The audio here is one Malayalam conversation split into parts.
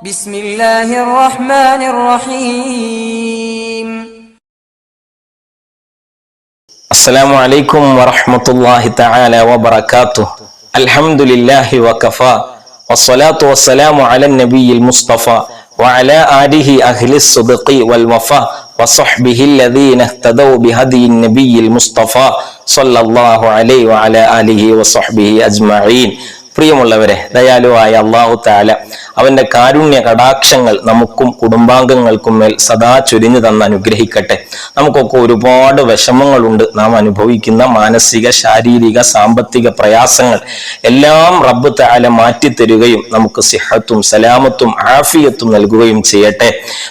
بسم الله الرحمن الرحيم. السلام عليكم ورحمة الله تعالى وبركاته. الحمد لله وكفى. والصلاة والسلام على النبي المصطفى وعلى آله أهل الصدق والوفاء وصحبه الذين اهتدوا بهدي النبي المصطفى صلى الله عليه وعلى آله وصحبه أجمعين. പ്രിയമുള്ളവരെ ദയാലുവായ അള്ളാഹു താല അവന്റെ കാരുണ്യ കടാക്ഷങ്ങൾ നമുക്കും കുടുംബാംഗങ്ങൾക്കും മേൽ സദാ ചൊരിഞ്ഞു തന്ന് അനുഗ്രഹിക്കട്ടെ. നമുക്കൊക്കെ ഒരുപാട് വിഷമങ്ങളുണ്ട്. നാം അനുഭവിക്കുന്ന മാനസിക ശാരീരിക സാമ്പത്തിക പ്രയാസങ്ങൾ എല്ലാം റബ്ബ് താല മാറ്റിത്തരുകയും നമുക്ക് സിഹത്തും സലാമത്തും ആഫിയത്തും നൽകുകയും ചെയ്യട്ടെ.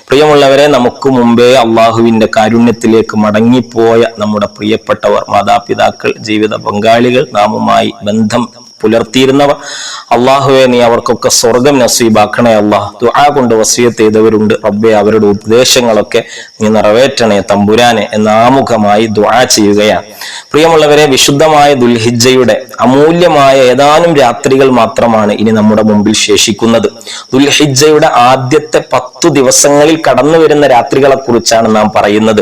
പ്രിയമുള്ളവരെ നമുക്ക് മുമ്പേ അള്ളാഹുവിന്റെ കാരുണ്യത്തിലേക്ക് മടങ്ങിപ്പോയ നമ്മുടെ പ്രിയപ്പെട്ടവർ മാതാപിതാക്കൾ ജീവിത പങ്കാളികൾ നാമുമായി ബന്ധം പുലർത്തിയിരുന്നവർ അള്ളാഹുവെ നീ അവർക്കൊക്കെ സ്വർഗം നസീബാക്കണേ അള്ളാഹ് ദുആ കൊണ്ട് വസീയത്ത് ചെയ്തവരുണ്ട്. റബ്ബെ അവരുടെ ഉപദേശങ്ങളൊക്കെ നീ നിറവേറ്റണേ തമ്പുരാനെ എന്ന ആമുഖമായി ദുആ ചെയ്യുകയാണ്. പ്രിയമുള്ളവരെ വിശുദ്ധമായ ദുൽഹിജ്ജയുടെ അമൂല്യമായ ഏതാനും രാത്രികൾ മാത്രമാണ് ഇനി നമ്മുടെ മുമ്പിൽ ശേഷിക്കുന്നത്. ദുൽഹിജ്ജയുടെ ആദ്യത്തെ പത്തു ദിവസങ്ങളിൽ കടന്നു വരുന്ന രാത്രികളെ കുറിച്ചാണ് നാം പറയുന്നത്.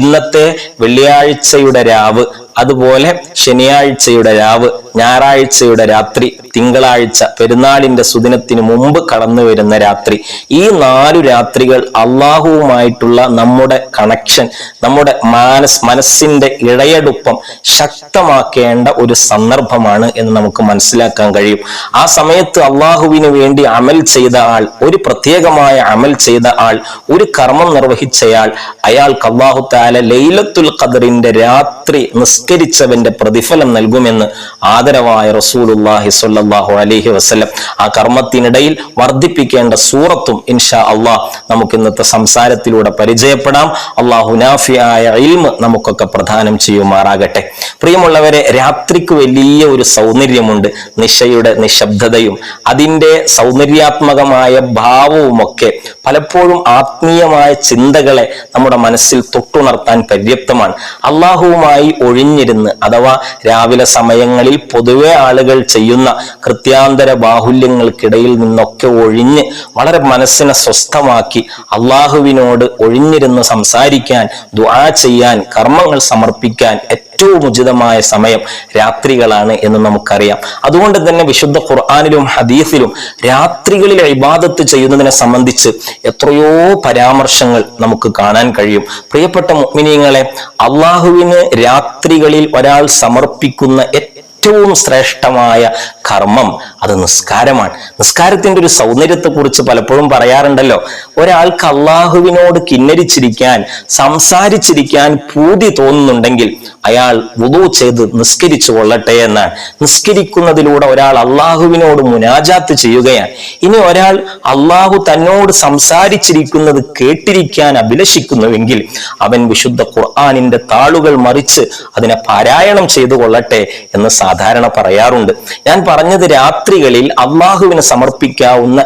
ഇന്നത്തെ വെള്ളിയാഴ്ചയുടെ രാവ് അതുപോലെ ശനിയാഴ്ചയുടെ രാവ് ഞായറാഴ്ചയുടെ രാത്രി തിങ്കളാഴ്ച പെരുന്നാളിന്റെ സുദിനത്തിന് മുമ്പ് കടന്നു വരുന്ന രാത്രി. ഈ നാലു രാത്രികൾ അള്ളാഹുവുമായിട്ടുള്ള നമ്മുടെ കണക്ഷൻ നമ്മുടെ മാനസ് മനസ്സിന്റെ ഇടയടുപ്പം ശക്തമാക്കേണ്ട ഒരു സന്ദർഭമാണ് എന്ന് നമുക്ക് മനസ്സിലാക്കാൻ കഴിയും. ആ സമയത്ത് അള്ളാഹുവിന് വേണ്ടി അമൽ ചെയ്ത ആൾ ഒരു പ്രത്യേകമായ അമൽ ചെയ്ത ആൾ ഒരു കർമ്മം നിർവഹിച്ചയാൾ അയാൾക്ക് അള്ളാഹു താല ലൈലത്തുൽ ഖദറിന്റെ രാത്രി നിസ്കരിച്ചവന്റെ പ്രതിഫലം നൽകുമെന്ന് ആദരവായ റസൂലുല്ലാഹി സ്വല്ലല്ലാഹു അലൈഹി വസല്ലം ആ കർമ്മത്തിനിടയിൽ വർദ്ധിപ്പിക്കേണ്ട സൂറത്തും ഇൻഷാ അള്ളാഹ് നമുക്ക് ഇന്നത്തെ സംസാരത്തിലൂടെ പരിചയപ്പെടാം. അള്ളാഹു നാഫിയായ ഇൽമ് നമുക്കൊക്കെ പ്രദാനം ചെയ്യുമാറാകട്ടെ. പ്രിയമുള്ളവരെ രാത്രിക്ക് വലിയ ഒരു സൗന്ദര്യമുണ്ട്. നിശയുടെ നിശബ്ദതയും അതിന്റെ സൗന്ദര്യാത്മകമായ ഭാവവുമൊക്കെ പലപ്പോഴും ആത്മീയമായ ചിന്തകളെ നമ്മുടെ മനസ്സിൽ തൊട്ടുണർത്താൻ പര്യാപ്തമാണ്. അള്ളാഹുവുമായി ഒഴിഞ്ഞിരുന്ന് അഥവാ രാവിലെ സമയങ്ങളിൽ പൊതുവെ ആളുകൾ ചെയ്യുന്ന കൃത്യാന്തര ബാഹുല്യങ്ങൾക്കിടയിൽ നിന്നൊക്കെ ഒഴിഞ്ഞ് വളരെ മനസ്സിനെ സ്വസ്ഥമാക്കി അള്ളാഹുവിനോട് ഒഴിഞ്ഞിരുന്ന് സംസാരിക്കാൻ ദുആ ചെയ്യാൻ കർമ്മങ്ങൾ സമർപ്പിക്കാൻ ഏറ്റവും ഉചിതമായ സമയം രാത്രികളാണ് എന്ന് നമുക്കറിയാം. അതുകൊണ്ട് തന്നെ വിശുദ്ധ ഖുർആാനിലും ഹദീസിലും രാത്രികളിൽ ഇബാദത്ത് ചെയ്യുന്നതിനെ സംബന്ധിച്ച് എത്രയോ പരാമർശങ്ങൾ നമുക്ക് കാണാൻ കഴിയും. പ്രിയപ്പെട്ട മുഅ്മിനീങ്ങളെ അള്ളാഹുവിന് രാത്രികളിൽ ഒരാൾ സമർപ്പിക്കുന്ന ഏറ്റവും ശ്രേഷ്ഠമായ കർമ്മം അത് നിസ്കാരമാണ്. നിസ്കാരത്തിന്റെ ഒരു സൗന്ദര്യത്തെ കുറിച്ച് പലപ്പോഴും പറയാറുണ്ടല്ലോ. ഒരാൾക്ക് അള്ളാഹുവിനോട് കിന്നരിച്ചിരിക്കാൻ സംസാരിച്ചിരിക്കാൻ പൂതി തോന്നുന്നുണ്ടെങ്കിൽ അയാൾ വുതു ചെയ്ത് നിസ്കരിച്ചു കൊള്ളട്ടെ എന്നാണ്. നിസ്കരിക്കുന്നതിലൂടെ ഒരാൾ അള്ളാഹുവിനോട് മുനാജാത്ത് ചെയ്യുകയാണ്. ഇനി ഒരാൾ അള്ളാഹു തന്നോട് സംസാരിച്ചിരിക്കുന്നത് കേട്ടിരിക്കാൻ അഭിലഷിക്കുന്നുവെങ്കിൽ അവൻ വിശുദ്ധ ഖുർആാനിന്റെ താളുകൾ മറിച്ച് അതിനെ പാരായണം ചെയ്തു കൊള്ളട്ടെ എന്ന് സാധാരണ പറയാറുണ്ട്. ഞാൻ പറഞ്ഞത് രാത്രികളിൽ അള്ളാഹുവിന് സമർപ്പിക്കാവുന്ന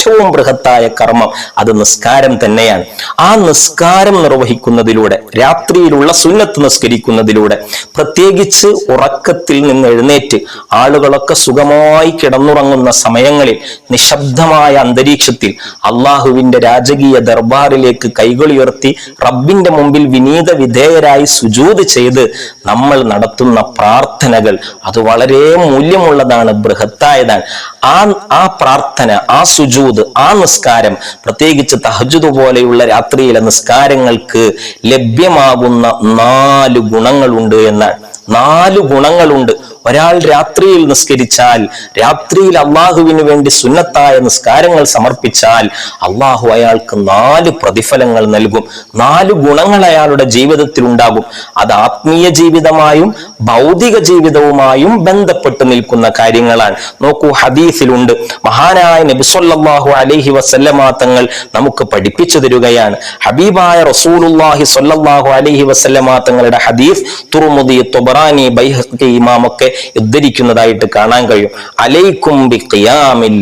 ഏറ്റവും ബൃഹത്തായ കർമ്മം അത് നിസ്കാരം തന്നെയാണ്. ആ നിസ്കാരം നിർവഹിക്കുന്നതിലൂടെ രാത്രിയിലുള്ള സുന്നത്ത് നിസ്കരിക്കുന്നതിലൂടെ പ്രത്യേകിച്ച് ഉറക്കത്തിൽ നിന്ന് എഴുന്നേറ്റ് ആളുകളൊക്കെ സുഖമായി കിടന്നുറങ്ങുന്ന സമയങ്ങളിൽ നിശബ്ദമായ അന്തരീക്ഷത്തിൽ അള്ളാഹുവിന്റെ രാജകീയ ദർബാറിലേക്ക് കൈകളുയർത്തി റബ്ബിന്റെ മുമ്പിൽ വിനീത വിധേയരായി സുജൂത് ചെയ്ത് നമ്മൾ നടത്തുന്ന പ്രാർത്ഥനകൾ അത് വളരെ മൂല്യമുള്ളതാണ് ബൃഹത്തായതാണ്. ആ ആ പ്രാർത്ഥന ആ സുജൂത് ആ നിസ്കാരം പ്രത്യേകിച്ച് തഹജുദ് പോലെയുള്ള രാത്രിയിലെ നിസ്കാരങ്ങൾക്ക് ലഭ്യമാകുന്ന നാല് ഗുണങ്ങളുണ്ട് എന്നാണ്. നാല് ഗുണങ്ങളുണ്ട്. ഒരാൾ രാത്രിയിൽ നിസ്കരിച്ചാൽ രാത്രിയിൽ അള്ളാഹുവിന് വേണ്ടി സുന്നത്തായ നിസ്കാരങ്ങൾ സമർപ്പിച്ചാൽ അള്ളാഹു അയാൾക്ക് നാല് പ്രതിഫലങ്ങൾ നൽകും. നാല് ഗുണങ്ങൾ അയാളുടെ ജീവിതത്തിൽ ഉണ്ടാകും. അത് ആത്മീയ ജീവിതമായും ഭൗതിക ജീവിതവുമായും ബന്ധപ്പെട്ട് നിൽക്കുന്ന കാര്യങ്ങളാണ്. നോക്കൂ ഹദീസിലുണ്ട്. മഹാനായ നബിസൊല്ലാഹു അലൈഹി വസല്ലമാ തങ്ങൾ നമുക്ക് പഠിപ്പിച്ചു തരികയാണ്. ഹബീബായ റസൂലുല്ലാഹി സൊല്ലാഹു അലൈഹി വസല്ലമാ തങ്ങളുടെ ഹദീസ് തുറുമുദി തൊബറാനി ബൈഹഖി ഇമാമൊക്കെ ഉദ്ധരിക്കുന്നതായിട്ട് കാണാൻ കഴിയും. അലൈക്കും ബി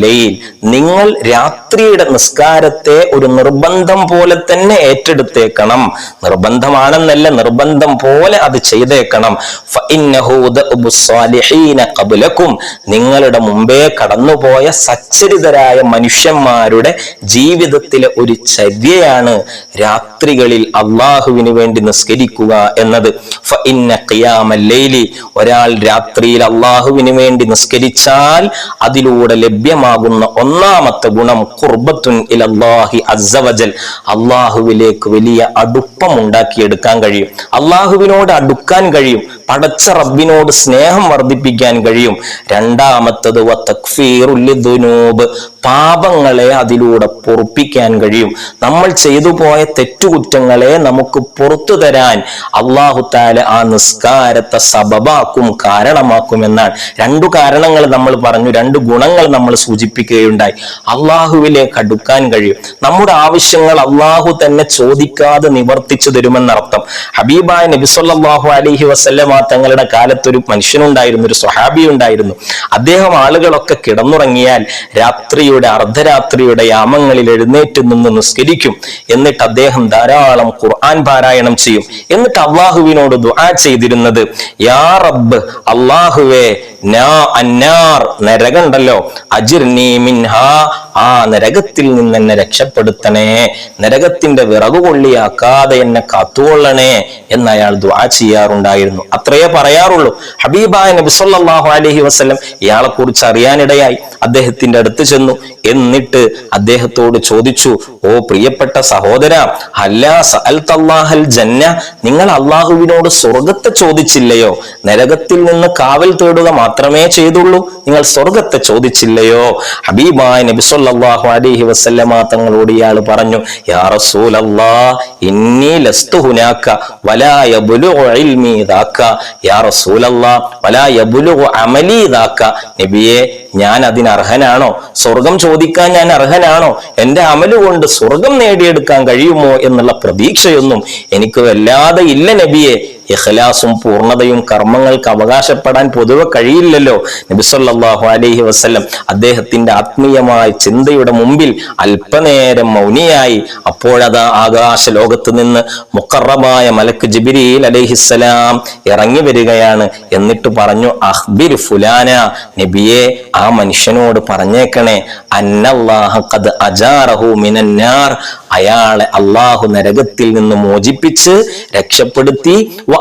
ലൈൽ. നിങ്ങൾ രാത്രിയുടെ നിസ്കാരത്തെ ഒരു നിർബന്ധം പോലെ തന്നെ ഏറ്റെടുത്തേക്കണം. നിർബന്ധമാണെന്നല്ല നിർബന്ധം പോലെ അത് ചെയ്തേക്കണം. നിങ്ങളുടെ മുമ്പേ കടന്നുപോയ സച്ചരിതരായ മനുഷ്യന്മാരുടെ ജീവിതത്തിലെ ഒരു ചര്യയാണ് രാത്രികളിൽ അള്ളാഹുവിന് വേണ്ടി നിസ്കരിക്കുക എന്നത്. ഒരാൾ രാത്രി രാത്രിയിൽ അള്ളാഹുവിന് വേണ്ടി നിസ്കരിച്ചാൽ അതിലൂടെ ലഭ്യമാകുന്ന ഒന്നാമത്തെ ഗുണം ഖുർബത്തുൻ ഇലല്ലാഹി അസവജൽ അള്ളാഹുവിലേക്ക് വലിയ അടുപ്പം ഉണ്ടാക്കിയെടുക്കാൻ കഴിയും. അള്ളാഹുവിനോട് അടുക്കാൻ കഴിയും. പടച്ച റബ്ബിനോട് സ്നേഹം വർദ്ധിപ്പിക്കാൻ കഴിയും. രണ്ടാമത്തത് തക്ഫീറുൽ പാപങ്ങളെ അതിലൂടെ പൊറുപ്പിക്കാൻ കഴിയും. നമ്മൾ ചെയ്തു പോയ തെറ്റുകുറ്റങ്ങളെ നമുക്ക് പുറത്തു തരാൻ അള്ളാഹു താല ആ നിസ്കാരത്തെ സബബാക്കും കാരണമാക്കും എന്നാണ് രണ്ടു കാരണങ്ങൾ നമ്മൾ പറഞ്ഞു രണ്ട് ഗുണങ്ങൾ നമ്മൾ സൂചിപ്പിക്കുകയുണ്ടായി. അള്ളാഹുവിലേക്ക് അടുക്കാൻ കഴിയും. നമ്മുടെ ആവശ്യങ്ങൾ അള്ളാഹു തന്നെ ചോദിക്കാതെ നിവർത്തിച്ചു തരുമെന്നർത്ഥം. ഹബീബായ നബിസ്വല്ലാഹു അലഹി വസല്ലമ തങ്ങളുടെ കാലത്തൊരു മനുഷ്യനുണ്ടായിരുന്നു ഒരു സ്വഹാബി ഉണ്ടായിരുന്നു. അദ്ദേഹം ആളുകളൊക്കെ കിടന്നുറങ്ങിയാൽ രാത്രിയുടെ അർദ്ധരാത്രിയുടെ യാമങ്ങളിൽ എഴുന്നേറ്റ് നിന്ന് നിസ്കരിക്കും. എന്നിട്ട് അദ്ദേഹം ധാരാളം ഖുർആൻ പാരായണം ചെയ്യും. എന്നിട്ട് അള്ളാഹുവിനോട് ദുആ ചെയ്തിരുന്നത് യാ റബ്ബ് അള്ളാഹുവേ അന്നാർ നരകണ്ടല്ലോ. അജിർനി മിൻഹാ. ആ നരകത്തിൽ നിന്ന് എന്നെ രക്ഷപ്പെടുത്തണേ. നരകത്തിന്റെ വിറകു കൊള്ളിയാക്കാതെ എന്നെ കാത്തുകൊള്ളണേ എന്ന് അയാൾ ദുആ ചെയ്യാറുണ്ടായിരുന്നു. അത്രയേ പറയാറുള്ളൂ. ഹബീബായ നബി സല്ലല്ലാഹു അലൈഹി വസല്ലം ഇയാളെ കുറിച്ച് അറിയാനിടയായി അദ്ദേഹത്തിന്റെ അടുത്ത് ചെന്നു. എന്നിട്ട് അദ്ദേഹത്തോട് ചോദിച്ചു ഓ പ്രിയപ്പെട്ട സഹോദര അല്ലാ സഅൽതല്ലാഹൽ ജന്ന നിങ്ങൾ അള്ളാഹുവിനോട് സ്വർഗത്തെ ചോദിച്ചില്ലയോ? നരകത്തിൽ നിന്ന് കാവൽ തേടുക മാത്രമേ ചെയ്തുള്ളൂ. നിങ്ങൾ സ്വർഗത്തെ ചോദിച്ചില്ലയോ? ഹബീബായ നബി സല്ലല്ലാഹു അലൈഹി വസല്ലമ തങ്ങളോട് ഇയാൾ പറഞ്ഞു യാ റസൂലല്ലാ ഇന്നി ലസ്തു ഹുനാക വലാ യബ്ലുഗു ഇൽമി ദാക യാ റസൂലല്ലാ വലാ യബ്ലുഗു അമലി ദാക നബിയെ ഞാൻ അതിന് അർഹനാണോ? സ്വർഗം ചോദിക്കാൻ ഞാൻ അർഹനാണോ? എന്റെ അമൽ കൊണ്ട് സ്വർഗം നേടിയെടുക്കാൻ കഴിയുമോ എന്നുള്ള പ്രതീക്ഷയൊന്നും എനിക്ക് വല്ലാതെ ഇല്ല നബിയെ. ഇഖ്ലാസും പൂർണതയും കർമ്മങ്ങൾക്ക് അവകാശപ്പെടാൻ പൊതുവെ കഴിയില്ലല്ലോ. നബിസൊല്ലാഹു അലൈഹി വസ്ല്ലം അദ്ദേഹത്തിന്റെ ആത്മീയമായ ചിന്തയുടെ മുമ്പിൽ അല്പനേരം മൗനിയായി. അപ്പോഴത് ആകാശ ലോകത്ത് നിന്ന് മുക്കറമായ മലക്ക് ജിബിരിയിൽ അലൈഹിസ്സലാം ഇറങ്ങി വരികയാണ്. എന്നിട്ട് പറഞ്ഞു അഹ്ബിർ ഫുലാന നബിയെ ആ മനുഷ്യനോട് പറഞ്ഞേക്കണേ അന്നല്ലാഹത് അജാറഹു മിനന്നാർ അയാളെ അള്ളാഹു നരകത്തിൽ നിന്ന് മോചിപ്പിച്ച് രക്ഷപ്പെടുത്തി. ജന്ന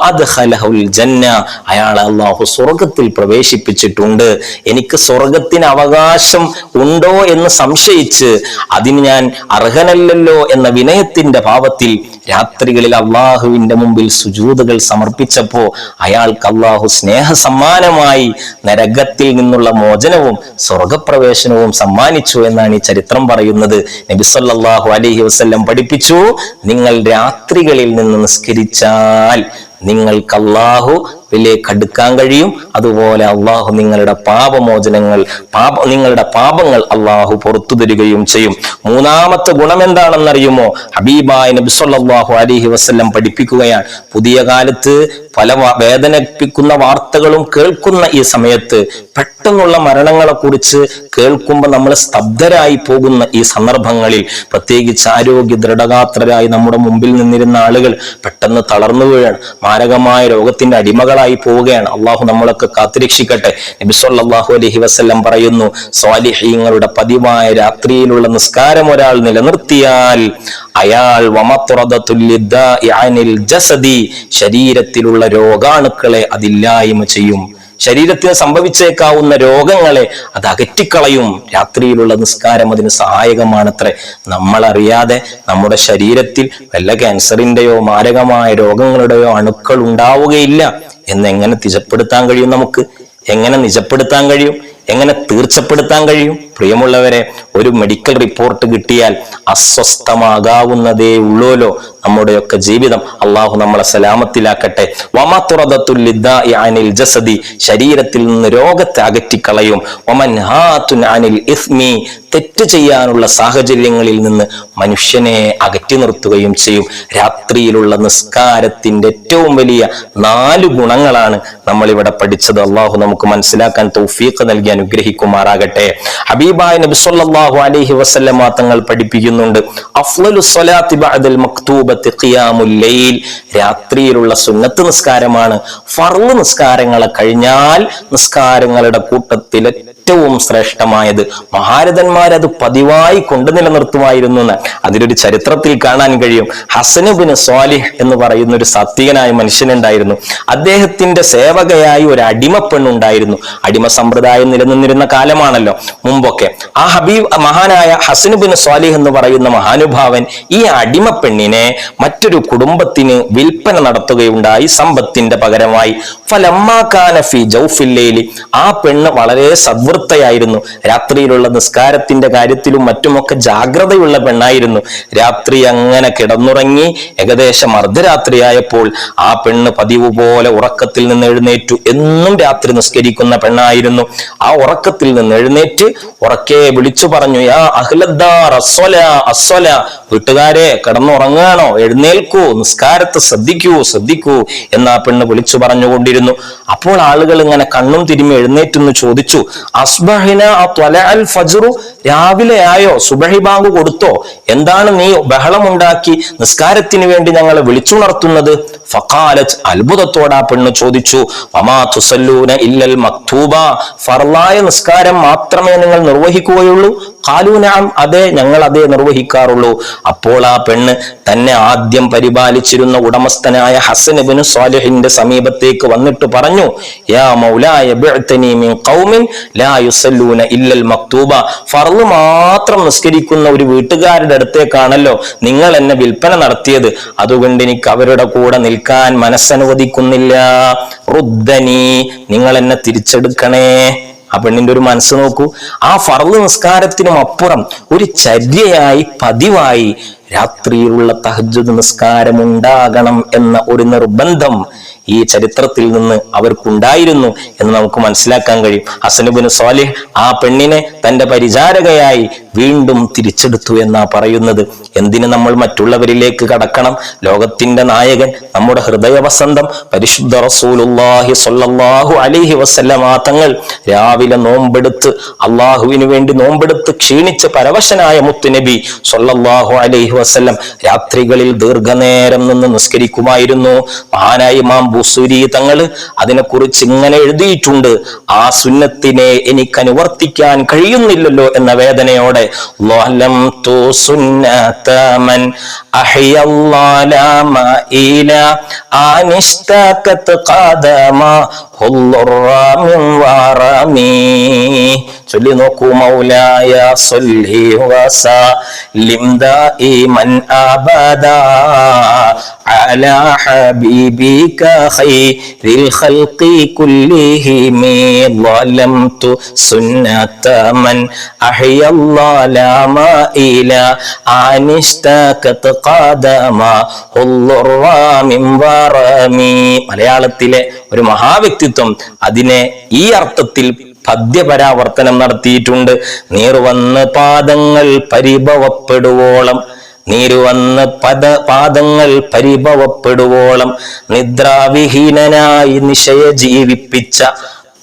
അയാളെ അള്ളാഹു സ്വർഗത്തിൽ പ്രവേശിപ്പിച്ചിട്ടുണ്ട്. എനിക്ക് സ്വർഗത്തിന് അവകാശം ഉണ്ടോ എന്ന് സംശയിച്ച് അതിന് ഞാൻ അർഹനല്ലല്ലോ എന്ന വിനയത്തിന്റെ ഭാവത്തിൽ രാത്രികളിൽ അള്ളാഹുവിന്റെ മുമ്പിൽ സുജൂതുകൾ സമർപ്പിച്ചപ്പോ അയാൾക്ക് അള്ളാഹു സ്നേഹ സമ്മാനമായി നരകത്തിൽ നിന്നുള്ള മോചനവും സ്വർഗപ്രവേശനവും സമ്മാനിച്ചു എന്നാണ് ഈ ചരിത്രം പറയുന്നത്. നബിസല്ലാഹു അലഹി വസ്ല്ലം പഠിപ്പിച്ചു നിങ്ങൾ രാത്രികളിൽ നിന്ന് നിസ്കരിച്ചാൽ നിങ്ങൾക്ക് അള്ളാഹു ിലേക്ക് അടുക്കാൻ കഴിയും. അതുപോലെ അള്ളാഹു നിങ്ങളുടെ പാപമോചനങ്ങൾ പാപ നിങ്ങളുടെ പാപങ്ങൾ അള്ളാഹു പുറത്തു തരികയും ചെയ്യും. മൂന്നാമത്തെ ഗുണം എന്താണെന്നറിയുമോ? ഹബീബായ് നബി സല്ലല്ലാഹു അലൈഹി വസല്ലം പഠിപ്പിക്കുകയാണ്. പുതിയ കാലത്ത് പല വേദനിപ്പിക്കുന്ന വാർത്തകളും കേൾക്കുന്ന ഈ സമയത്ത് പെട്ടെന്നുള്ള മരണങ്ങളെ കുറിച്ച് കേൾക്കുമ്പോൾ നമ്മൾ സ്തബ്ധരായി പോകുന്ന ഈ സന്ദർഭങ്ങളിൽ പ്രത്യേകിച്ച് ആരോഗ്യ ദൃഢഗാത്രരായി നമ്മുടെ മുമ്പിൽ നിന്നിരുന്ന ആളുകൾ പെട്ടെന്ന് തളർന്നു വീഴാണ്. മാരകമായ രോഗത്തിന്റെ അടിമകളായി പോവുകയാണ്. അള്ളാഹു നമ്മളൊക്കെ കാത്തിരക്ഷിക്കട്ടെ. നബി അലഹി വസല്ലം പറയുന്നു സ്വാലിഹീങ്ങളുടെ പതിവായ രാത്രിയിലുള്ള നിസ്കാരം ഒരാൾ നിലനിർത്തിയാൽ അയാൾ വമത്തുറതുല്യ ശരീരത്തിലുള്ള രോഗാണുക്കളെ അതില്ലായ്മ ചെയ്യും. ശരീരത്തിന് സംഭവിച്ചേക്കാവുന്ന രോഗങ്ങളെ അത് അകറ്റിക്കളയും. രാത്രിയിലുള്ള നിസ്കാരം അതിന് സഹായകമാണത്രേ. നമ്മൾ അറിയാതെ നമ്മുടെ ശരീരത്തിൽ വല്ല ക്യാൻസറിന്റെയോ മാരകമായ രോഗങ്ങളുടെയോ അണുക്കൾ ഉണ്ടാവുകയില്ല. എന്ന് എങ്ങനെ തിജപ്പെടുത്താൻ കഴിയും നമുക്ക്? എങ്ങനെ നിജപ്പെടുത്താൻ കഴിയും? എങ്ങനെ തീർച്ചപ്പെടുത്താൻ കഴിയും? പ്രിയമുള്ളവരെ ഒരു മെഡിക്കൽ റിപ്പോർട്ട് കിട്ടിയാൽ അസ്വസ്ഥമാകാവുന്നതേ ഉള്ളൂലോ? നമ്മുടെയൊക്കെ ജീവിതം അള്ളാഹു നമ്മളെ സലാമത്തിലാക്കട്ടെ. അനിൽ ജസദി ശരീരത്തിൽ നിന്ന് രോഗത്തെ അകറ്റിക്കളയും. അനിൽ ഇസ്മി തെറ്റ് ചെയ്യാനുള്ള സാഹചര്യങ്ങളിൽ നിന്ന് മനുഷ്യനെ അകറ്റി നിർത്തുകയും ചെയ്യും. രാത്രിയിലുള്ള നിസ്കാരത്തിന്റെ ഏറ്റവും വലിയ നാല് ഗുണങ്ങളാണ് നമ്മൾ ഇവിടെ പഠിച്ചത്. അള്ളാഹു നമുക്ക് മനസ്സിലാക്കാൻ തൗഫീഖ് നൽകി അനുഗ്രഹിക്കുമാറാകട്ടെ. ഹബീബായ നബി സല്ലല്ലാഹു അലൈഹി വസല്ലമ തങ്ങൾ പഠിപ്പിക്കുന്നുണ്ട്. രാത്രിയിലുള്ള സുന്നത്ത് നിസ്കാരമാണ്. ഫർൾ നിസ്കാരങ്ങളെ കഴിഞ്ഞാൽ നിസ്കാരങ്ങളുടെ കൂട്ടത്തിൽ ഏറ്റവും ശ്രേഷ്ഠമായത്. മഹാരഥന്മാർ അത് പതിവായി കൊണ്ടു നിലനിർത്തുമായിരുന്നു എന്ന് അതിലൊരു ചരിത്രത്തിൽ കാണാൻ കഴിയും. ഹസനുബിന് സ്വാലിഹ് എന്ന് പറയുന്ന ഒരു സത്യകനായ മനുഷ്യനുണ്ടായിരുന്നു. അദ്ദേഹത്തിന്റെ സേവകയായി ഒരു അടിമപ്പെണ്ണുണ്ടായിരുന്നു. അടിമ സമ്പ്രദായം നിലനിന്നിരുന്ന കാലമാണല്ലോ. മുമ്പൊക്കെ ആ ഹബീബ് മഹാനായ ഹസനുബിൻ സ്വാലിഹ് എന്ന് പറയുന്ന മഹാനുഭാവൻ ഈ അടിമ പെണ്ണിനെ മറ്റൊരു കുടുംബത്തിന് വിൽപ്പന നടത്തുകയുണ്ടായി സമ്പത്തിന്റെ പകരമായി. ഫലമ്മാക്കാന ഫി ജൗഫില്ലേലി ആ പെണ്ണ് വളരെ സദ്വൃത്തയായിരുന്നു. രാത്രിയിലുള്ള നിസ്കാരത്തിന്റെ കാര്യത്തിലും മറ്റുമൊക്കെ ജാഗ്രതയുള്ള പെണ്ണായിരുന്നു. രാത്രി അങ്ങനെ കിടന്നുറങ്ങി ഏകദേശം അർദ്ധരാത്രിയായപ്പോൾ ആ പെണ്ണ് പതിവ് പോലെ ഉറക്കത്തിൽ നിന്ന് എഴുന്നേറ്റു. എന്നും രാത്രി നിസ്കരിക്കുന്ന പെണ്ണായിരുന്നു. ആ ഉറക്കത്തിൽ നിന്ന് എഴുന്നേറ്റ് ഉറക്കെ വിളിച്ചു പറഞ്ഞു യാ വീട്ടുകാരെ കിടന്നുറങ്ങാണോ എഴുന്നേൽക്കൂ നിസ്കാരത്തെ ശ്രദ്ധിക്കൂ ശ്രദ്ധിക്കൂ എന്ന് ആ പെണ്ണ് വിളിച്ചു പറഞ്ഞുകൊണ്ടിരുന്നു. അപ്പോൾ ആളുകൾ ഇങ്ങനെ കണ്ണും തിരുമ്മി എഴുന്നേറ്റെന്ന് ചോദിച്ചു അസ്ബഹിന ഫജ്റു? രാവിലെ ആയോ? സുബഹി ബാങ്ക് കൊടുത്തോ? എന്താണ് നീ ബഹളമുണ്ടാക്കി? നിസ്കാരത്തിന് വേണ്ടി ഞങ്ങളെ വിളിച്ചുണർത്തുന്നത്? ഫഖാലത്ത് അത്ഭുതത്തോടെ ആ പെണ്ണ് ചോദിച്ചു വമാ തുസല്ലൂന ഇല്ലൽ മക്തൂബ? ഫർലായ നിസ്കാരം മാത്രമേ നിങ്ങൾ നിർവഹിക്കുകയുള്ളൂ. കാലൂനാം അതെ ഞങ്ങൾ അതേ നിർവഹിക്കാറുള്ളൂ. അപ്പോൾ ആ പെണ്ണ് തന്നെ ആദ്യം പരിപാലിച്ചിരുന്ന ഉടമസ്ഥനായ ഹസനബിന് സ്വാലിഹിന്റെ സമീപത്തേക്ക് വന്നിട്ട് പറഞ്ഞു യാ ലാ മക്തൂബ. ഫർൾ മാത്രം നിസ്കരിക്കുന്ന ഒരു വീട്ടുകാരുടെ അടുത്തേക്കാണല്ലോ നിങ്ങൾ എന്നെ വിൽപ്പന നടത്തിയത്. അതുകൊണ്ട് എനിക്ക് അവരുടെ കൂടെ നിൽക്കാൻ മനസ്സനുവദിക്കുന്നില്ല. റുദ്ദനി നിങ്ങൾ എന്നെ തിരിച്ചെടുക്കണേ. ആ പെണ്ണിന്റെ ഒരു മനസ്സ് നോക്കൂ. ആ ഫർൾ നിസ്കാരത്തിനും അപ്പുറം ഒരു ചര്യയായി പതിവായി രാത്രിയിലുള്ള തഹജ്ജുദ് നിസ്കാരം ഉണ്ടാകണം എന്ന ഒരു നിർബന്ധം ഈ ചരിത്രത്തിൽ നിന്ന് അവർക്കുണ്ടായിരുന്നു എന്ന് നമുക്ക് മനസ്സിലാക്കാൻ കഴിയും. ഹസനുബിന് സ്വാലിഹ് ആ പെണ്ണിനെ തന്റെ പരിചാരകയായി വീണ്ടും തിരിച്ചെടുത്തു എന്നാ പറയുന്നത്. എന്തിന് നമ്മൾ മറ്റുള്ളവരിലേക്ക് കടക്കണം? ലോകത്തിന്റെ നായകൻ നമ്മുടെ ഹൃദയവസന്തം പരിശുദ്ധ റസൂലുള്ളാഹി സ്വല്ലല്ലാഹു അലൈഹി വസല്ലം തങ്ങൾ രാവിലെ നോമ്പെടുത്ത് അള്ളാഹുവിന് വേണ്ടി നോമ്പെടുത്ത് ക്ഷീണിച്ച് പരവശനായ മുത്തുനബി സ്വല്ലല്ലാഹു അലൈഹി വസല്ലം രാത്രികളിൽ ദീർഘനേരം നിന്ന് നിസ്കരിക്കുമായിരുന്നു. മഹാനായി ഇമാം ബുസൂരി തങ്ങൾ അതിനെക്കുറിച്ച് ഇങ്ങനെ എഴുതിയിട്ടുണ്ട് ആ സുന്നത്തിനെ എനിക്ക് അനുവർത്തിക്കാൻ കഴിയുന്നില്ലല്ലോ എന്ന വേദനയോടെ സുന്നത ചൊല്ലി നോക്കൂ മൗലായ സൊല്ലി ദാഇമൻ അബദാ അലാ ഹബീബിക ഖൈറിൽ ഖൽഖി കുല്ലിഹിം വലംതു സുന്നത മൻ അഹ്യല്ലാലാമ ഇല ആനിഷ്തകത് ഖാദമ ഹുല്ലുറ മിൻ വറമി. മലയാളത്തിലെ ഒരു മഹാവ്യക്തിത്വം അതിനെ ഈ അർത്ഥത്തിൽ പദ്യപരാവർത്തനം നടത്തിയിട്ടുണ്ട്. നീർവന്ന് പാദങ്ങൾ പരിഭവപ്പെടുവോളം. നീരുവന്ന് പദ പാദങ്ങൾ പരിഭവപ്പെടുവോളം. നിദ്രാവിഹീനനായി നിശയ ജീവിപ്പിച്ച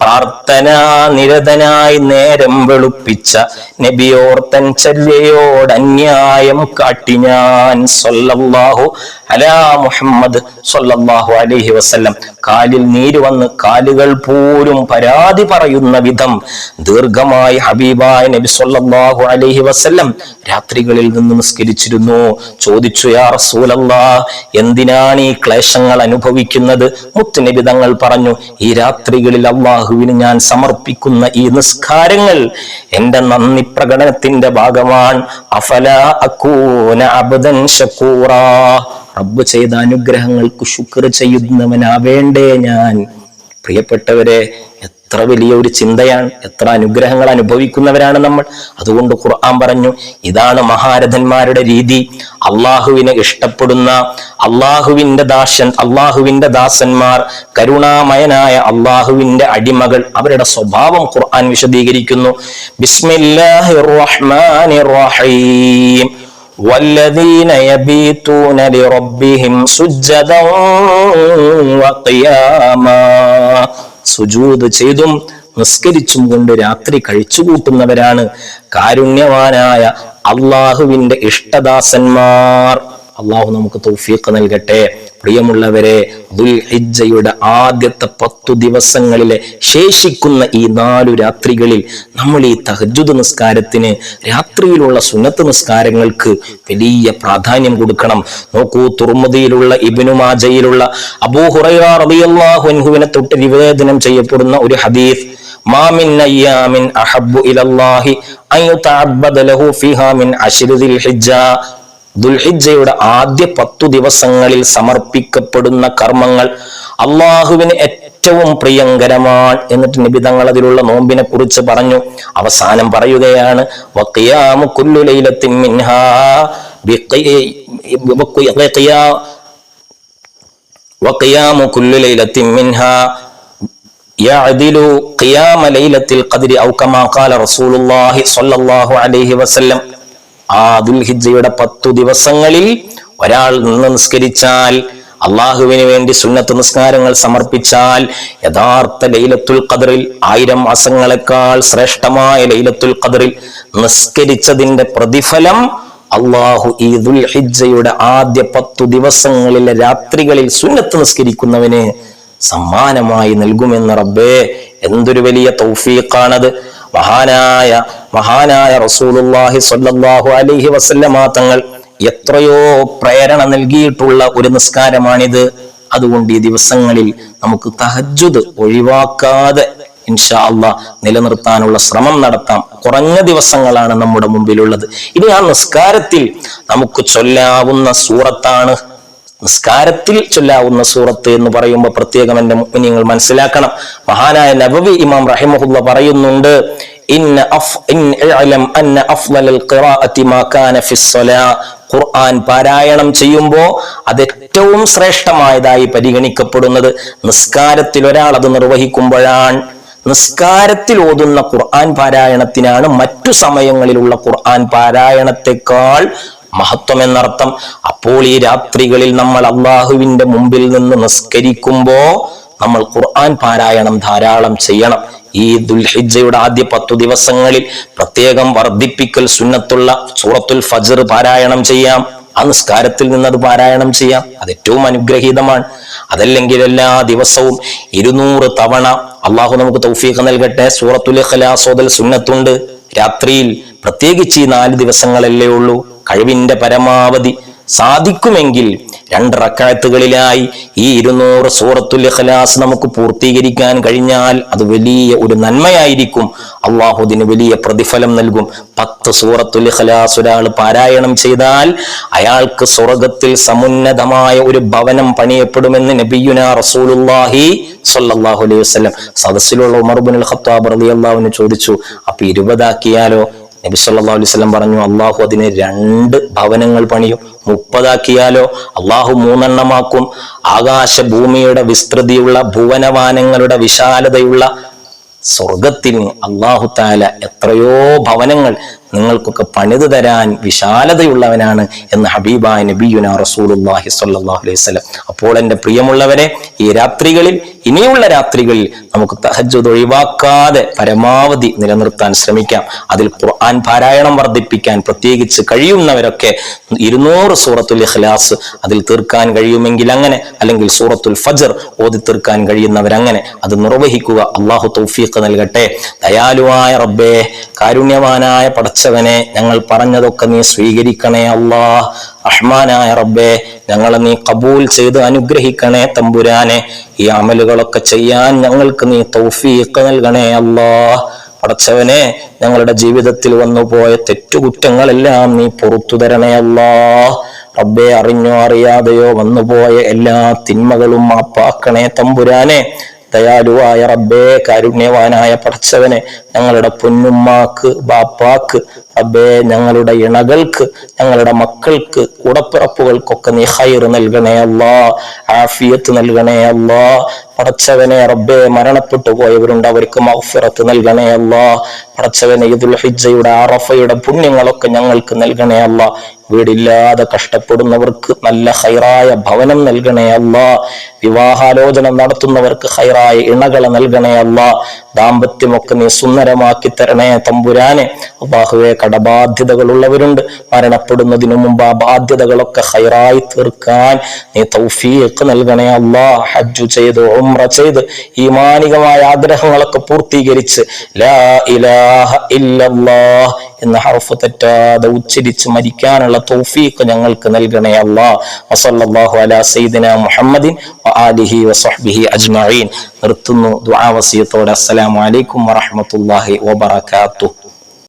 പ്രാർത്ഥനാ നിരതനായി നേരം വെളുപ്പിച്ച നബിയോർത്തൻ ചര്യയോട് അന്യായം കാട്ടി ഞാൻ സല്ലല്ലാഹു അലാ മുഹമ്മദ് സൊല്ലാഹു അലൈഹി വസല്ലം. കാലിൽ നീര് വന്ന് കാലുകൾ പോലും പരാതി പറയുന്ന വിധം ദീർഘമായി ഹബീബായ നബി സൊല്ലാഹു അലൈഹി വസല്ലം രാത്രികളിൽ നിന്ന് നിസ്കരിച്ചിരുന്നു. ചോദിച്ചു യാ റസൂലല്ലാ എന്തിനാണ് ഈ ക്ലേശങ്ങൾ അനുഭവിക്കുന്നത്? മുത്തുനബി തങ്ങൾ പറഞ്ഞു ഈ രാത്രികളിൽ അള്ളാഹുവിന് ഞാൻ സമർപ്പിക്കുന്ന ഈ നിസ്കാരങ്ങൾ എന്റെ നന്ദി പ്രകടനത്തിന്റെ ഭാഗമാണ്. അഫല അക്കൂന അബദൻ ഷക്കൂറാ റബ്ബ് ചെയ്ത അനുഗ്രഹങ്ങൾക്ക് ശുക്ർ ചെയ്യുന്നവനാവേണ്ടേ ഞാൻ. പ്രിയപ്പെട്ടവരെ എത്ര വലിയ ഒരു ചിന്തയാണ് എത്ര അനുഗ്രഹങ്ങൾ അനുഭവിക്കുന്നവരാണ് നമ്മൾ. അതുകൊണ്ട് ഖുർആൻ പറഞ്ഞു ഇതാണ് മഹാരഥന്മാരുടെ രീതി. അള്ളാഹുവിനെ ഇഷ്ടപ്പെടുന്ന അള്ളാഹുവിന്റെ ദാസൻ അള്ളാഹുവിന്റെ ദാസന്മാർ കരുണാമയനായ അള്ളാഹുവിന്റെ അടിമകൾ അവരുടെ സ്വഭാവം ഖുർആൻ വിശദീകരിക്കുന്നു. ബിസ്മില്ലാഹിർ റഹ്മാനിർ റഹീം. والذين يبيتون لربهم سجدا وقياما സുജൂദ് ചെയ്തും നിസ്കരിച്ചും കൊണ്ട് രാത്രി കഴിച്ചുകൂട്ടുന്നവരാണ് കാരുണ്യവാനായ അള്ളാഹുവിന്റെ ഇഷ്ടദാസന്മാർ അള്ളാഹു നമുക്ക് തൗഫീഖ് നൽകട്ടെ. പ്രിയമുള്ളവരെ ദുൽഹിജ്ജയുടെ ആദ്യത്തെ പത്തു ദിവസങ്ങളിലെ ശേഷിക്കുന്ന ഈ നാലു രാത്രികളിൽ നമ്മൾ ഈ തഹജുദ് നിസ്കാരത്തിന് രാത്രിയിലുള്ള സുന്നത്ത് നിസ്കാരങ്ങൾക്ക് വലിയ പ്രാധാന്യം കൊടുക്കണം. നോക്കൂ ഹുറൈറ റളിയല്ലാഹു അൻഹുവിനെ തൊട്ട് നിവേദനം ചെയ്യപ്പെടുന്ന ഒരു ഹദീസ് മാമിൻ അയ്യാമിൻ അഹബ്ബു ഇലല്ലാഹി അൻ യുതഅബ്ബദ ലഹു ഫിഹാ മിൻ അശ്രി ഹിജ്ജ. ദുൽഹിജ്ജയുടെ ആദ്യ പത്തു ദിവസങ്ങളിൽ സമർപ്പിക്കപ്പെടുന്ന കർമ്മങ്ങൾ അള്ളാഹുവിന് ഏറ്റവും പ്രിയങ്കരമാണ് എന്നിട്ട് നിബിതങ്ങൾ അതിലുള്ള നോമ്പിനെ കുറിച്ച് പറഞ്ഞു. അവസാനം പറയുകയാണ് വഖിയാമു ലൈലത്തിൽ ലൈലത്തിൻ മിൻഹാ കമാ ഖാല റസൂലുള്ളാഹി സ്വല്ലല്ലാഹു അലൈഹി മിൻഹാ ആ ദുൽഹിജയുടെ പത്തു ദിവസങ്ങളിൽ ഒരാൾ നിന്ന് നിസ്കരിച്ചാൽ അള്ളാഹുവിന് വേണ്ടി സുന്നത്ത് നിസ്കാരങ്ങൾ സമർപ്പിച്ചാൽ യഥാർത്ഥ ലൈലത്തുൽ ഖദറിൽ ആയിരം മാസങ്ങളെക്കാൾ ശ്രേഷ്ഠമായ ലൈലത്തുൽ ഖദറിൽ നിസ്കരിച്ചതിന്റെ പ്രതിഫലം അള്ളാഹു ഈ ദുൽഹിജയുടെ ആദ്യ പത്തു ദിവസങ്ങളിലെ രാത്രികളിൽ സുന്നത്ത് നിസ്കരിക്കുന്നവന് സമ്മാനമായി നൽകുമെന്ന് റബ്ബേ എന്തൊരു വലിയ തൗഫീഖാണത്. മഹാനായ മഹാനായ റസൂലുള്ളാഹി സ്വല്ലല്ലാഹു അലൈഹി വസല്ലമ തങ്ങൾ എത്രയോ പ്രേരണ നൽകിയിട്ടുള്ള ഒരു നിസ്കാരമാണിത്. അതുകൊണ്ട് ഈ ദിവസങ്ങളിൽ നമുക്ക് തഹജ്ജുദ് ഒഴിവാക്കാതെ ഇൻഷാ അള്ളാ നിലനിർത്താനുള്ള ശ്രമം നടത്താം. കുറഞ്ഞ ദിവസങ്ങളാണ് നമ്മുടെ മുമ്പിലുള്ളത്. ഇനി ആ നിസ്കാരത്തിൽ നമുക്ക് ചൊല്ലാവുന്ന സൂറത്താണ് നിസ്കാരത്തിൽ ചൊല്ലാവുന്ന സൂറത്ത് എന്ന് പറയുമ്പോൾ പ്രത്യേകം എന്റെ നിങ്ങൾ മനസ്സിലാക്കണം. മഹാനായ നബവി ഇമാം റഹിമഹുല്ല പറയുന്നുണ്ട് ഇന്ന അഫ് ഇൻ ഖുർആൻ പാരായണം ചെയ്യുമ്പോൾ അത് ഏറ്റവും ശ്രേഷ്ഠമായതായി പരിഗണിക്കപ്പെടുന്നത്. നിസ്കാരത്തിൽ ഒരാൾ അത് നിർവഹിക്കുമ്പോഴാണ്. നിസ്കാരത്തിൽ ഓതുന്ന ഖുർആൻ പാരായണത്തിനാണ് മറ്റു സമയങ്ങളിലുള്ള ഖുർആൻ പാരായണത്തെക്കാൾ മഹത്വം എന്നർത്ഥം. അപ്പോൾ ഈ രാത്രികളിൽ നമ്മൾ അള്ളാഹുവിന്റെ മുമ്പിൽ നിന്ന് നിസ്കരിക്കുമ്പോ നമ്മൾ ഖുർആൻ പാരായണം ധാരാളം ചെയ്യണം. ഈ ദുൽഹിജയുടെ ആദ്യ പത്തു ദിവസങ്ങളിൽ പ്രത്യേകം വർദ്ധിപ്പിക്കൽ സുന്നത്തുള്ള സൂറത്തുൽ ഫജർ പാരായണം ചെയ്യാം. ആ നിസ്കാരത്തിൽ നിന്ന് അത് പാരായണം ചെയ്യാം. അത് ഏറ്റവും അനുഗ്രഹീതമാണ്. അതല്ലെങ്കിൽ എല്ലാ ദിവസവും ഇരുന്നൂറ് തവണ അള്ളാഹു നമുക്ക് തൗഫീഖ് നൽകട്ടെ. സൂറത്തുൽ ഖലാസോദൽ സുന്നത്തുണ്ട്. രാത്രിയിൽ പ്രത്യേകിച്ച് ഈ നാല് ദിവസങ്ങളല്ലേ ഉള്ളൂ. കഴിവിന്റെ പരമാവധി സാധിക്കുമെങ്കിൽ രണ്ട് റക്കായത്തുകളിലായി ഈ ഇരുന്നൂറ് സൂറത്തുൽ ഇഖ്ലാസ് നമുക്ക് പൂർത്തീകരിക്കാൻ കഴിഞ്ഞാൽ അത് വലിയ ഒരു നന്മയായിരിക്കും. അള്ളാഹുദിന് വലിയ പ്രതിഫലം നൽകും. പത്ത് സൂറത്തുൽ ഇഖ്ലാസ് ഒരാൾ പാരായണം ചെയ്താൽ അയാൾക്ക് സ്വർഗത്തിൽ സമുന്നതമായ ഒരു ഭവനം പണിയപ്പെടുമെന്ന് നബിയുന റസൂലുല്ലാഹി സല്ലാഹു അലൈഹി വസ്ലം സദസ്സിലുള്ള ഉമർ ഖത്താബ് ഖത്താബ് റളിയല്ലാഹുവിനെ ചോദിച്ചു അപ്പൊ ഇരുപതാക്കിയാലോ? നബി സല്ലല്ലാഹു അലൈഹി വസല്ലം പറഞ്ഞു അള്ളാഹു അതിനെ രണ്ട് ഭവനങ്ങൾ പണിയും. മുപ്പതാക്കിയാലോ അള്ളാഹു മൂന്നെണ്ണമാക്കും. ആകാശ ഭൂമിയുടെ വിസ്തൃതിയുള്ള ഭുവനവാനങ്ങളുടെ വിശാലതയുള്ള സ്വർഗത്തിന് അള്ളാഹു താല എത്രയോ ഭവനങ്ങൾ നിങ്ങൾക്കൊക്കെ പണിതു തരാൻ വിശാലതയുള്ളവനാണ് എന്ന് ഹബീബ നബിയുന റസൂലുള്ളാഹി സ്വല്ലല്ലാഹു അലൈഹി വസല്ലം. അപ്പോൾ എന്റെ പ്രിയമുള്ളവരെ ഈ രാത്രികളിൽ ഇനിയുള്ള രാത്രികളിൽ നമുക്ക് തഹജ്ജുദ് ഒഴിവാക്കാതെ പരമാവധി നിലനിർത്താൻ ശ്രമിക്കാം. അതിൽ ഖുർആൻ പാരായണം വർദ്ധിപ്പിക്കാൻ പ്രത്യേകിച്ച് കഴിയുന്നവരൊക്കെ ഇരുന്നൂറ് സൂറത്തുൽ ഇഖ്ലാസ് അതിൽ തീർക്കാൻ കഴിയുമെങ്കിൽ അങ്ങനെ അല്ലെങ്കിൽ സൂറത്തുൽ ഫജർ ഓതി തീർക്കാൻ കഴിയുന്നവരങ്ങനെ അത് നിർവഹിക്കുക. അള്ളാഹു തൗഫീഖ് നൽകട്ടെ. ദയാലുവായ റബ്ബേ കാരുണ്യവാനായ പടച്ചവനെ ഞങ്ങൾ പറഞ്ഞതൊക്കെ നീ സ്വീകരിക്കണേ അള്ളാ റഹ്മാനായ റബ്ബെ ഞങ്ങളെ നീ കബൂൽ ചെയ്ത് അനുഗ്രഹിക്കണേ തമ്പുരാനെ. ഈ അമലുകളൊക്കെ ചെയ്യാൻ ഞങ്ങൾക്ക് നീ തൗഫീഖ് നൽകണേ അള്ളാ പടച്ചവനെ ഞങ്ങളുടെ ജീവിതത്തിൽ വന്നുപോയ തെറ്റുകുറ്റങ്ങളെല്ലാം നീ പുറത്തു തരണേ അല്ലാ. റബ്ബെ അറിഞ്ഞോ അറിയാതെയോ വന്നുപോയ എല്ലാ തിന്മകളും മാപ്പാക്കണേ തമ്പുരാനെ. ദയാലുവായ റബ്ബേ കാരുണ്യവാനായ പടച്ചവനെ ഞങ്ങളുടെ പൊന്നുമ്മാക്ക് ബാപ്പാക്ക് റബ്ബേ ഞങ്ങളുടെ ഇണകൾക്ക് ഞങ്ങളുടെ മക്കൾക്ക് കൂടപ്പിറപ്പുകൾക്കൊക്കെ നീ ഹൈർ നൽകണേ അല്ലാ ആഫിയത്ത് നൽകണേ അല്ലാ. പടച്ചവനെ റബ്ബെ മരണപ്പെട്ടു പോയവരുണ്ട് അവർക്ക് മൗഫിറത്ത് നൽകണേ അല്ലാ. പടച്ചവനെ ഇതുൽ ഹിജയുടെ അറഫയുടെ പുണ്യങ്ങളൊക്കെ ഞങ്ങൾക്ക് നൽകണേ അല്ല. വീടില്ലാതെ കഷ്ടപ്പെടുന്നവർക്ക് നല്ല ഹൈറായ ഭവനം നൽകണേ അല്ല. വിവാഹാലോചന നടത്തുന്നവർക്ക് ഹൈറായ ഇണകളെ നൽകണേ അല്ല. ദാമ്പത്യമൊക്കെ നീ സുന്ദരമാക്കി തരണേ തമ്പുരാനെ. അള്ളാഹുവെ കടബാധ്യതകൾ ഉള്ളവരുണ്ട് മരണപ്പെടുന്നതിനു മുമ്പ് ആ ബാധ്യതകളൊക്കെ ഹൈറായി തീർക്കാൻ നീ തൗഫീഖ് നൽകണേ അള്ളാ ഹജ്ജു ചെയ്ത് ഉംറ ചെയ്ത് ഈ മാനികമായ ആഗ്രഹങ്ങളൊക്കെ പൂർത്തീകരിച്ച് ലാ ഇലാഹ ഇല്ലല്ലാഹ് എന്ന ഹർഫ് തെറ്റാതെ ഉച്ചരിച്ച് മരിക്കാനുള്ള തൗഫീഖ് ഞങ്ങൾക്ക് നൽകണേ അല്ലാ. വസല്ലല്ലാഹു അലാ സൈദിന മുഹമ്മദിൻ വആലിഹി വസഹ്ബിഹി അജ്മഈൻ. നിർത്തുന്നു ദുആ വസിയത്തോടെ. അസ്സലാമു അലൈക്കും വറഹ്മത്തുള്ളാഹി വബറകാതുഹു.